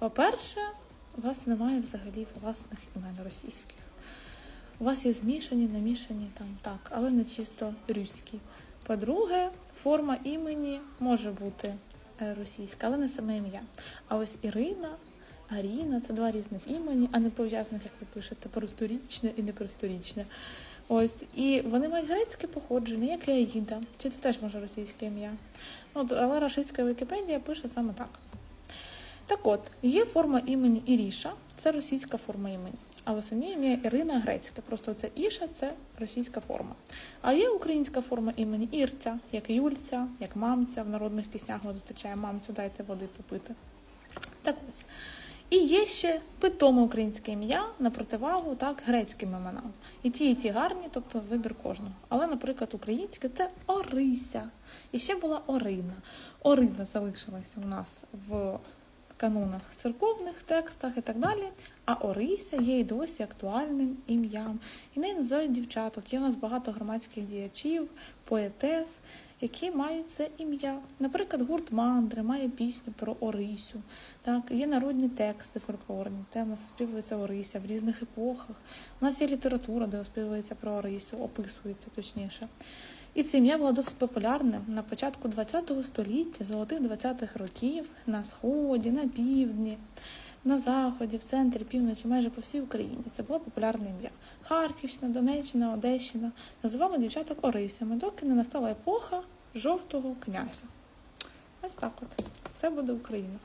По-перше, у вас немає взагалі власних імен російських. У вас є змішані, намішані там так, але не чисто руські. По-друге, форма імені може бути е, російська, але не саме ім'я. А ось Ірина, Аріна це два різних імені, а не пов'язаних, як ви пишете, просторічне і непросторічне. Ось, і вони мають грецьке походження, як і Аїда. Чи це теж може російське ім'я? Ну, але рашистська Вікіпедія пише саме так. Так от, є форма імені Іріша, це російська форма імені. Але самі ім'я Ірина грецьке. Просто це Іша це російська форма. А є українська форма імені Ірця, як Юльця, як мамця. В народних піснях ми зустрічаємо мамцю, дайте води попити. Так ось. І є ще питоме українське ім'я на противагу так, грецьким іменам. І ті, і ті гарні, тобто вибір кожного. Але, наприклад, українське це Орися. І ще була Орина. Орина залишилася у нас в канонах церковних текстах і так далі. А Орися є і досі актуальним ім'ям. І неї називають дівчаток. Є у нас багато громадських діячів, поетес, які мають це ім'я. Наприклад, гурт Мандри має пісню про Орисю. Так, є народні тексти фольклорні, де в нас співується Орися в різних епохах. У нас є література, де оспівується про Орисю, описується точніше. І це ім'я було досить популярним на початку ХХ століття, золотих 20-х років, на сході, на півдні, на заході, в центрі, півночі, майже по всій Україні. Це було популярне ім'я. Харківщина, Донеччина, Одещина називали дівчаток Орисями, доки не настала епоха жовтого князя. Ось так от. Це буде Україна.